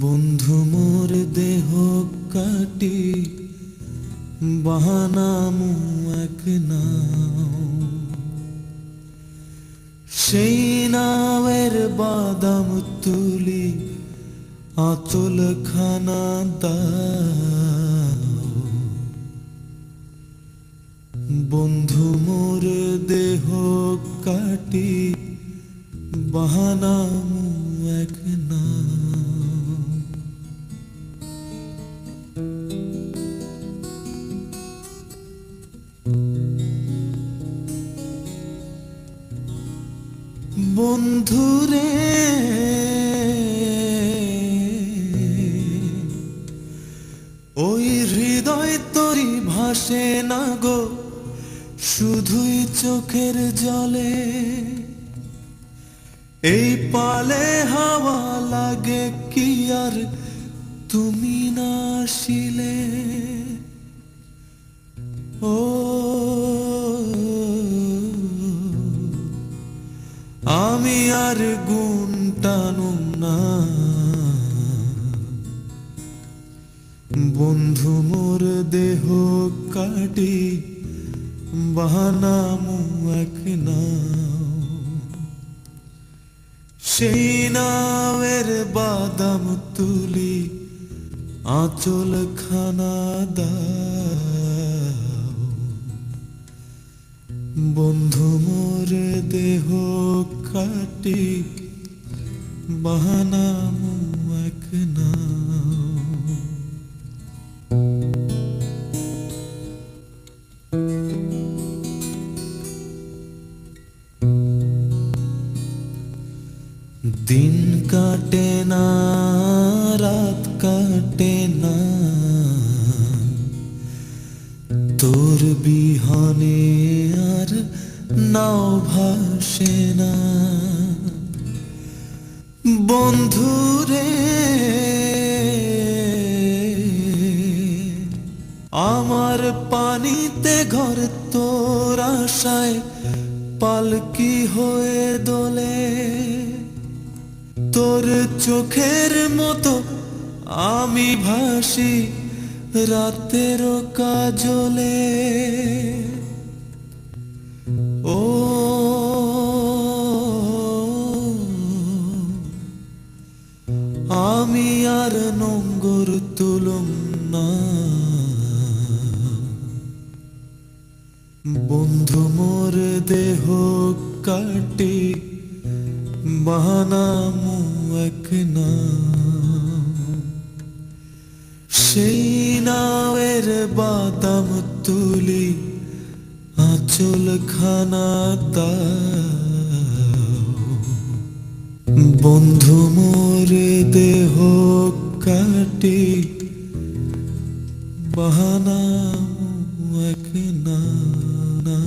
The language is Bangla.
বন্ধু মোর দেহ কাটি বাহানামু এক সেই নাওয়ের বাদাম তুলি আচল খানা বন্ধু মোর দেহ কাটি বাহানামু এক নাও বন্ধুরে ওই হৃদয় তরি ভাসে না গো, শুধুই চোখের জলে। এই পালে হাওয়া লাগে কি আর তুমি না আসিলে? ও, আমি আর গুণ টানুম না। বন্ধু, মোর দেহ কাটি, বাহানামু এক নাও। সেই নাওয়ের বাদাম তুলি আঁচল খানা দাও। বন্ধু, মোর দেহ কাটি, বাহানামু এক নাও। দিন কাটে না, রাত কাটে না। তোর বিহনে আর নাও ভাসে না। বন্ধুরে, আমার পানিতে ঘর তোর আশায় পালকি হয়ে দোলে। তোর চোখের মতো আমি ভাসি রাতের কাজলে। ও আমি আর নোংর তুলুম না। বন্ধু, মোর দেহ কাটি বাহানামু এক নাও সেই নাওয়ের বাদাম তুলি আঁচল খানা দাও। বন্ধু মোর দেহ কাটি বাহানা